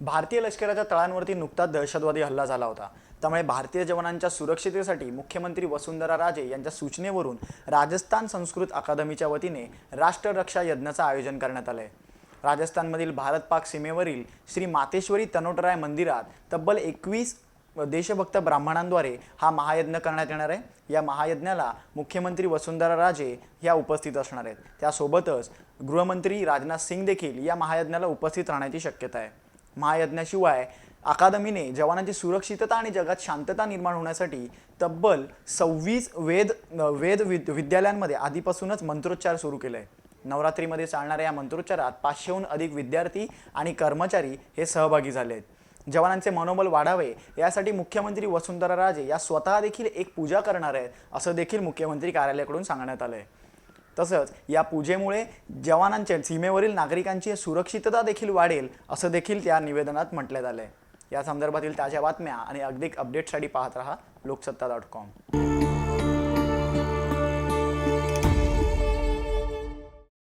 भारतीय लष्कराच्या तळांवरती नुकताच दहशतवादी हल्ला झाला होता. त्यामुळे भारतीय जवानांच्या सुरक्षितेसाठी मुख्यमंत्री वसुंधरा राजे यांच्या सूचनेवरून राजस्थान संस्कृत अकादमीच्या वतीने राष्ट्ररक्षा यज्ञाचं आयोजन करण्यात आलं आहे राजस्थानमधील भारत पाक सीमेवरील श्री मातेश्वरी तनोटराय मंदिरात तब्बल एकवीस देशभक्त ब्राह्मणांद्वारे हा महायज्ञ करण्यात येणार आहे. या महायज्ञाला मुख्यमंत्री वसुंधरा राजे ह्या उपस्थित असणार आहेत. त्यासोबतच गृहमंत्री राजनाथ सिंग देखील या महायज्ञाला उपस्थित राहण्याची शक्यता आहे. महायज्ञाशिवाय अकादमीने जवानांची सुरक्षितता आणि जगात शांतता निर्माण होण्यासाठी तब्बल सव्वीस वेद वेद विद विद्यालयांमध्ये आधीपासूनच मंत्रोच्चार सुरू केले आहे नवरात्रीमध्ये चालणाऱ्या या मंत्रोच्चारात पाचशेहून अधिक विद्यार्थी आणि कर्मचारी हे सहभागी झाले आहेत. जवानांचे मनोबल वाढावे यासाठी मुख्यमंत्री वसुंधरा राजे या स्वतः देखील एक पूजा करणार आहेत असं देखील मुख्यमंत्री कार्यालयाकडून सांगण्यात आलं आहे तसंच या पूजेमुळे जवानांच्या सीमेवरील नागरिकांची सुरक्षितता देखील वाढेल असं देखील त्या निवेदनात म्हटण्यात आलं आहे या संदर्भातील ताज्या बातम्या आणि अधिक अपडेटसाठी पाहत रहा लोकसत्ता डॉट कॉम